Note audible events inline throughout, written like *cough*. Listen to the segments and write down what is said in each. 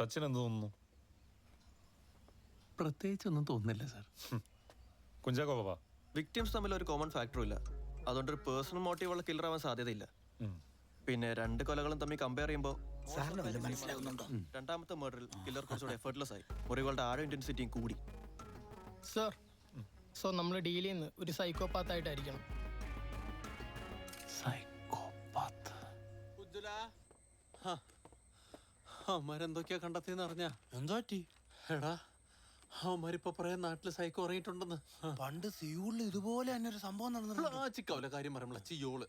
സച്ചിൻ എന്ത് തോന്നുന്നു? പ്രത്യേകിച്ചൊന്നും തോന്നുന്നില്ല സാർ. കുഞ്ചാക്കോ ബാബ വിക്ടിംസ് തമ്മിൽ ഒരു കോമൺ ഫാക്ടറും ഇല്ല. അതുകൊണ്ട് ഒരു പേഴ്സണൽ മോട്ടീവുള്ള കില്ലർ ആവാൻ സാധ്യതയില്ല. പിന്നെ രണ്ട് കൊലകളും തമ്മിൽ കമ്പയർ ചെയ്യുമ്പോൾ രണ്ടാമത്തെ മർഡറിൽ കില്ലർ കുറച്ചുകൂടെ എഫേർട്ട്ലെസ് ആയി. മുറികളുടെ ആഴം ഇന്റൻസിറ്റിയും കൂടി. സർ സോ നമ്മൾ ഡീൽ ചെയ്യുന്നത് ഒരു സൈക്കോപാത്ത് സൈക്കോപാത്തായിട്ടായിരിക്കണം സൈക്കോപാത്ത് അവന്മാരെന്തൊക്കെയാ കണ്ടെത്തിയെന്ന് അറിഞ്ഞാ? എന്താ പറ്റി? എടാ അവന്മാരിപ്പോ പറയാൻ നാട്ടിൽ സൈക്കോ ഇറങ്ങിയിട്ടുണ്ടെന്ന്. പണ്ട് സിയൂളിൽ ഇതുപോലെ തന്നെ ഒരു സംഭവം നടന്നിട്ടുണ്ട്. ആ ചിക്കവല കാര്യം പറയുമ്പോൾ ചിയോൾ.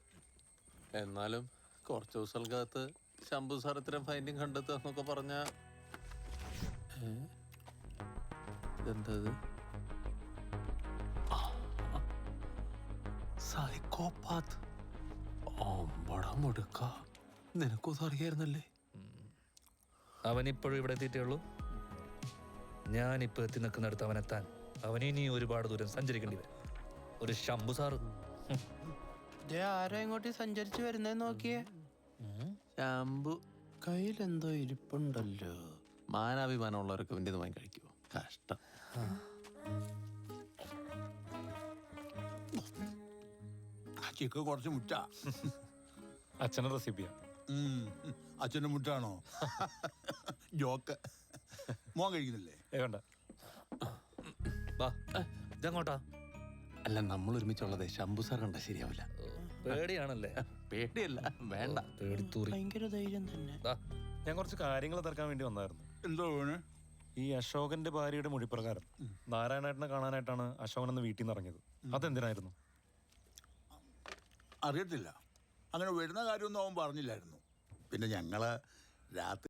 എന്നാലും കുറച്ച് ദിവസങ്ങൾക്കകത്ത് ശംഭു സാർ ഇത്തരം ഫൈൻഡിങ് കണ്ടെത്തുക എന്നൊക്കെ പറഞ്ഞ. എന്തത് സൈക്കോപാത്ത്. ഓമ്പടം എടുക്ക. നിനക്കൊന്നും അറിയായിരുന്നല്ലേ? അവനിപ്പോഴും ഇവിടെ എത്തിയിട്ടേ ഉള്ളൂ. ഞാനിപ്പോൾ എത്തി നിൽക്കുന്നിടത്ത് അവനെത്താൻ അവനിനി ഒരുപാട് ദൂരം സഞ്ചരിക്കേണ്ടി വരും ഒരു ശംഭു സാറ്. ആരോ ഇങ്ങോട്ട് സഞ്ചരിച്ചു വരുന്നേ നോക്കിയേ? ശംഭു. കയ്യിലെന്തോ ഇരിപ്പുണ്ടല്ലോ. മാനാഭിമാനമുള്ളവർക്ക് വേണ്ടി വാങ്ങി കഴിക്കുമോ കഷ്ടം. ചിക്ക് കുറച്ച് മുറ്റ. അച്ഛനെ റെസിപ്പിയാ അച്ഛന്റെ മുട്ടാണോ? ജോക്ക്. മോൻ കഴിക്കുന്നില്ലേ? ഏ വേണ്ട. വാ ഇതങ്ങോട്ടാ. അല്ല നമ്മൾ ഒരുമിച്ചുള്ളതേ ശംഭു സാർ കണ്ട ശരിയാവില്ല. പേടിയാണല്ലേ? *laughs* പേടിയല്ല വേണ്ട. പേടിത്തൂറി. ഭയങ്കര ധൈര്യം തന്നെ. ദാ, ഞാൻ കുറച്ച് കാര്യങ്ങൾ തീർക്കാൻ വേണ്ടി വന്നായിരുന്നു. എന്തോ വേണേ ഈ അശോകന്റെ ഭാര്യയുടെ മൊഴിപ്രകാരം നാരായണേട്ടനെ കാണാനായിട്ടാണ് അശോകൻ അന്ന് വീട്ടിൽ നിന്ന് ഇറങ്ങിയത്. അതെന്തിനായിരുന്നു? അറിയത്തില്ല. അങ്ങനെ വരുന്ന കാര്യമൊന്നും അവൻ പറഞ്ഞില്ലായിരുന്നു. പിന്നെ ഞങ്ങൾ രാത്രി